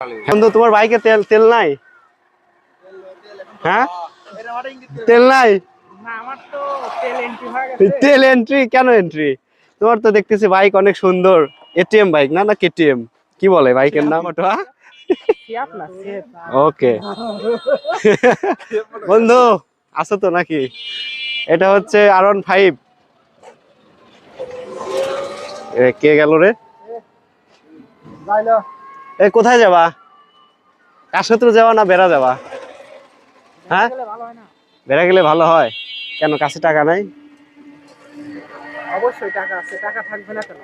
বন্ধু, তোমার বাইকে তেল তেল নাই? হ্যাঁ? তেল নাই? তেল এন্ট্রি কেন এন্ট্রি তোমার তো দেখতেছি বাইক অনেক সুন্দর। এটিএম বাইক, না না কেটিএম কি বলে বাইকের নাম ওটা? ওকে বন্ধু, আছো তো নাকি? এটা হচ্ছে আর ওয়ান ফাইভ কে গেল রে? এ কোথায় যাবা? কাশত্র যাওয়া না বেড়া যাবা হ্যাঁ? বেড়া গেলে ভালো হয় কেন কাছে টাকা নাই? অবশ্যই টাকা আছে টাকা থাকবে না কেন?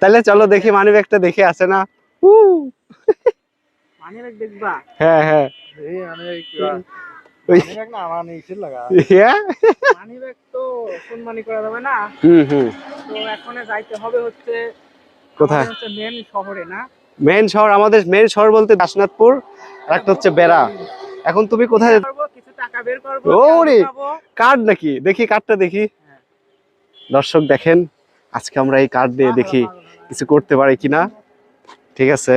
তাহলে চলো দেখি মানি ব্যাগটা দেখে আসে না? মানি ব্যাগ দেখবা? হ্যাঁ হ্যাঁ। এই আমি ওই ব্যাগ না আমার নেই ছিল লাগা হ্যাঁ? মানি ব্যাগ তো করা যাবে না। হুম হুম। তো এখন যাইতে হবে হচ্ছে কোথায়? হচ্ছে মেন শহরে না? মেন শহর আমাদের মেন শহর বলতে দাসনাথপুর আর একটা হচ্ছে বেড়া। এখন তুমি কোথায় করব কিছু টাকা বের করব ওরে। কার্ড নাকি? দেখি কার্ডটা দেখি। হ্যাঁ। দর্শক দেখেন আজকে আমরা এই কার্ড দিয়ে দেখি কিছু করতে পারি কিনা। ঠিক আছে।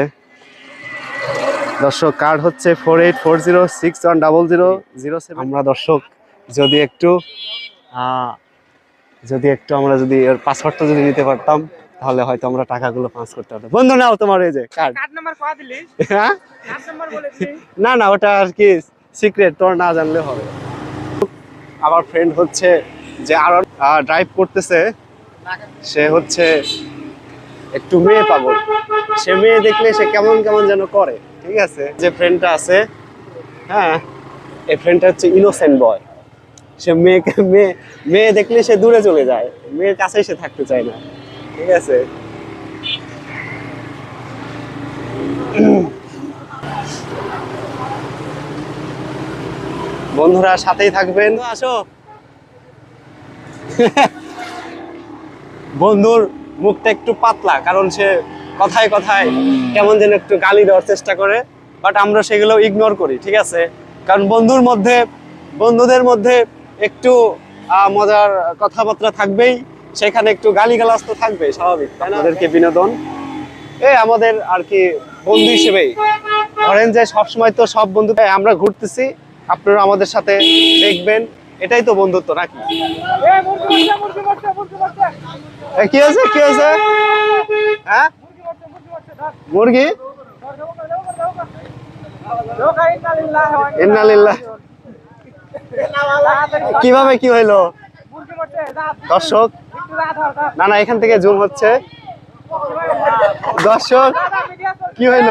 দর্শক কার্ড হচ্ছে four eight four zero six one double zero zero আমরা দর্শক যদি একটু যদি একটু আমরা যদি এর পাসওয়ার্ডটা যদি নিতে পারতাম। তাহলে হয়তো আমরা টাকাগুলো পাস করতে পারতাম বন্ধু নাও তোমার এই যে কার্ড কার্ড নাম্বার কয়া দিলি? হ্যাঁ? কার্ড নাম্বার না না ওটা আর কি সিক্রেট তোর না জানলে হবে। আমার ফ্রেন্ড হচ্ছে যে আরও ড্রাইভ করতেছে। সে হচ্ছে একটু মেয়ে পাগল। সে মেয়ে দেখলে সে কেমন কেমন যেন করে ঠিক আছে? যে ফ্রেন্ডটা আছে হ্যাঁ এই ফ্রেন্ডটা হচ্ছে ইনোসেন্ট বয় সে মেয়েকে মেয়ে মেয়ে দেখলে সে দূরে চলে যায়। মেয়ের কাছেই সে থাকতে চায় না। ঠিক আছে। বন্ধুরা সাথেই থাকবেন। আসো। বন্ধুর মুখটা একটু পাতলা কারণ সে কথায় কথায় কেমন যেন একটু গালি দেওয়ার চেষ্টা করে বাট আমরা সেগুলো ইগনোর করি ঠিক আছে? কারণ বন্ধুর মধ্যে বন্ধুদের মধ্যে একটু আহ, মজার কথাবার্তা থাকবেই। সেখানে একটু গালি গালাজ তো থাকবে স্বাভাবিক তাই না? আমাদেরকে বিনোদন? এ আমাদের আর কি বন্ধু হিসেবেই। ধরেন যে সবসময় তো সব বন্ধু আমরা ঘুরতেছি আপনারা আমাদের সাথে দেখবেন এটাই তো বন্ধুত্ব নাকি? এ মুরগি মরছে মুরগি মরছে মুরগি মরছে এ, কি হয়েছে কি হয়েছে? হ্যাঁ? মুরগি। কীভাবে কি হইল? দর্শক না না এখান থেকে জুম হচ্ছে। দর্শক কি হইল?